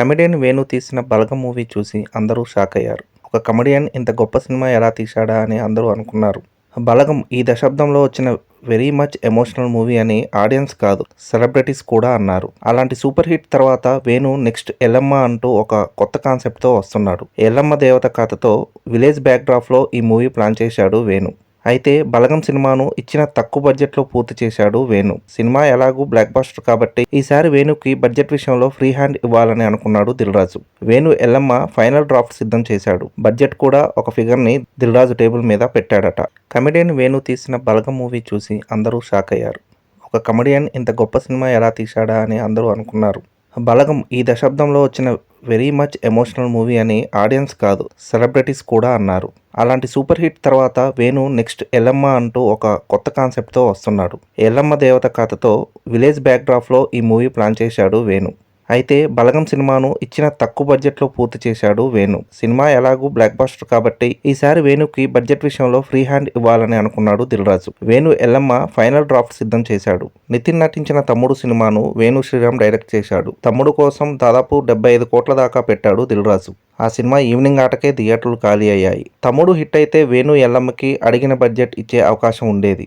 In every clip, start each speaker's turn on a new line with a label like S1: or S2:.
S1: Comedian Venu తీసిన బలగం movie చూసి అందరూ షాక్ అయ్యారు. ఒక కమెడియన్ ఇంత గొప్ప సినిమా ఎలా తీశాడా అని అందరూ అనుకున్నారు. బలగం ఈ దశాబ్దంలో వచ్చిన వెరీ మచ్ ఎమోషనల్ మూవీ అని ఆడియన్స్ కాదు సెలబ్రిటీస్ కూడా అన్నారు. అలాంటి సూపర్ హిట్ తర్వాత వేణు నెక్స్ట్ ఎల్లమ్మ అంటూ ఒక కొత్త కాన్సెప్ట్తో వస్తున్నాడు. ఎల్లమ్మ దేవత కథతో విలేజ్ బ్యాక్డ్రాప్లో ఈ మూవీ ప్లాన్ చేశాడు వేణు. అయితే బలగం సినిమాను ఇచ్చిన తక్కువ బడ్జెట్లో పూర్తి చేశాడు వేణు. సినిమా ఎలాగూ బ్లాక్ బాస్టర్ కాబట్టి ఈసారి వేణుకి బడ్జెట్ విషయంలో ఫ్రీ హ్యాండ్ ఇవ్వాలని అనుకున్నాడు దిల్రాజు. వేణు ఎల్లమ్మ ఫైనల్ డ్రాఫ్ట్ సిద్ధం చేశాడు. బడ్జెట్ కూడా ఒక ఫిగర్ని దిల్రాజు టేబుల్ మీద పెట్టాడట. కమెడియన్ వేణు తీసిన బలగం మూవీ చూసి అందరూ షాక్ అయ్యారు. ఒక కమెడియన్ ఇంత గొప్ప సినిమా ఎలా తీశాడా అని అందరూ అనుకున్నారు. బలగం ఈ దశాబ్దంలో వచ్చిన వెరీ మచ్ ఎమోషనల్ మూవీ అని ఆడియన్స్ కాదు సెలబ్రిటీస్ కూడా అన్నారు. అలాంటి సూపర్ హిట్ తర్వాత వేణు నెక్స్ట్ ఎల్లమ్మ అంటూ ఒక కొత్త కాన్సెప్ట్తో వస్తున్నాడు. ఎల్లమ్మ దేవత కథతో విలేజ్ బ్యాక్డ్రాప్లో ఈ మూవీ ప్లాన్ చేశాడు వేణు. అయితే బలగం సినిమాను ఇచ్చిన తక్కువ బడ్జెట్లో పూర్తి చేశాడు వేణు. సినిమా ఎలాగూ బ్లాక్ బాస్టర్ కాబట్టి ఈసారి వేణుకి బడ్జెట్ విషయంలో ఫ్రీ హ్యాండ్ ఇవ్వాలని అనుకున్నాడు దిల్రాజు. వేణు ఎల్లమ్మ ఫైనల్ డ్రాఫ్ట్ సిద్ధం చేశాడు. నితిన్ నటించిన తమ్ముడు సినిమాను వేణు శ్రీరామ్ డైరెక్ట్ చేశాడు. తమ్ముడు కోసం దాదాపు డెబ్బై ఐదు కోట్ల దాకా పెట్టాడు దిల్రాజు. ఆ సినిమా ఈవినింగ్ ఆటకే థియేటర్లు ఖాళీ అయ్యాయి. తమ్ముడు హిట్ అయితే వేణు ఎల్లమ్మకి అడిగిన బడ్జెట్ ఇచ్చే అవకాశం ఉండేది.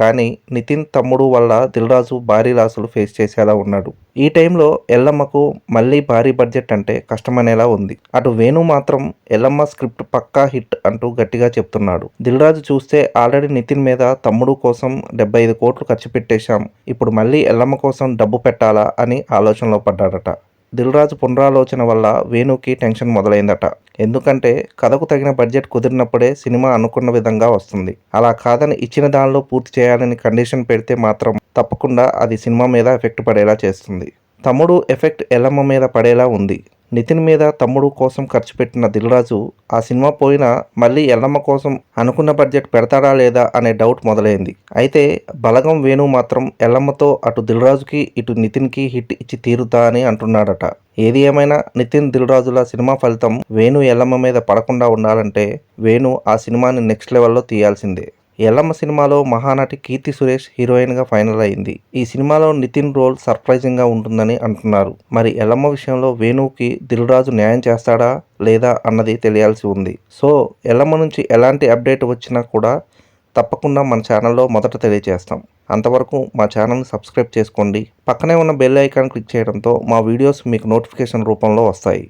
S1: కానీ నితిన్ తమ్ముడు వల్ల దిల్రాజు భారీ లాసులు ఫేస్ చేసేలా ఉన్నాడు. ఈ టైంలో ఎల్లమ్మకు మళ్ళీ భారీ బడ్జెట్ అంటే కష్టమనేలా ఉంది. అటు వేణు మాత్రం ఎల్లమ్మ స్క్రిప్ట్ పక్కా హిట్ అంటూ గట్టిగా చెప్తున్నాడు. దిల్రాజు చూస్తే ఆల్రెడీ నితిన్ మీద తమ్ముడు కోసం డెబ్బై ఐదు కోట్లు ఖర్చు పెట్టేశాం. ఇప్పుడు మళ్ళీ ఎల్లమ్మ కోసం డబ్బు పెట్టాలా అని ఆలోచనలో పడ్డాడట. దిల్రాజు పునరాలోచన వల్ల వేణుకి టెన్షన్ మొదలైందట. ఎందుకంటే కథకు తగిన బడ్జెట్ కుదిరినప్పుడే సినిమా అనుకున్న విధంగా వస్తుంది. అలా కాదని ఇచ్చిన దానిలో పూర్తి చేయాలని కండిషన్ పెడితే మాత్రం తప్పకుండా అది సినిమా మీద ఎఫెక్ట్ పడేలా చేస్తుంది. తమ్ముడు ఎఫెక్ట్ ఎల్లమ్మ మీద పడేలా ఉంది. నితిన్ మీద తమ్ముడు కోసం ఖర్చు పెట్టిన దిల్రాజు ఆ సినిమా పోయినా మళ్ళీ ఎల్లమ్మ కోసం అనుకున్న బడ్జెట్ పెడతాడా లేదా? అనే డౌట్ మొదలైంది. అయితే బలగం వేణు మాత్రం ఎల్లమ్మతో అటు దిల్రాజుకి ఇటు నితిన్కి హిట్ ఇచ్చి తీరుతా అని అంటున్నాడట. ఏది ఏమైనా నితిన్ దిల్రాజుల సినిమా ఫలితం వేణు ఎల్లమ్మ మీద పడకుండా ఉండాలంటే వేణు ఆ సినిమాని నెక్స్ట్ లెవెల్లో తీయాల్సిందే. ఎల్లమ్మ సినిమాలో మహానటి కీర్తి సురేష్ హీరోయిన్గా ఫైనల్ అయింది. ఈ సినిమాలో నితిన్ రోల్ సర్ప్రైజింగ్గా ఉంటుందని అంటున్నారు. మరి ఎల్లమ్మ విషయంలో వేణుకి దిల్రాజు న్యాయం చేస్తాడా లేదా అన్నది తెలియాల్సి ఉంది. సో ఎల్లమ్మ నుంచి ఎలాంటి అప్డేట్ వచ్చినా కూడా తప్పకుండా మన ఛానల్లో మొదట తెలియజేస్తాం. అంతవరకు మా ఛానల్ని సబ్స్క్రైబ్ చేసుకోండి. పక్కనే ఉన్న బెల్ ఐకాన్ క్లిక్ చేయడంతో మా వీడియోస్ మీకు నోటిఫికేషన్ రూపంలో వస్తాయి.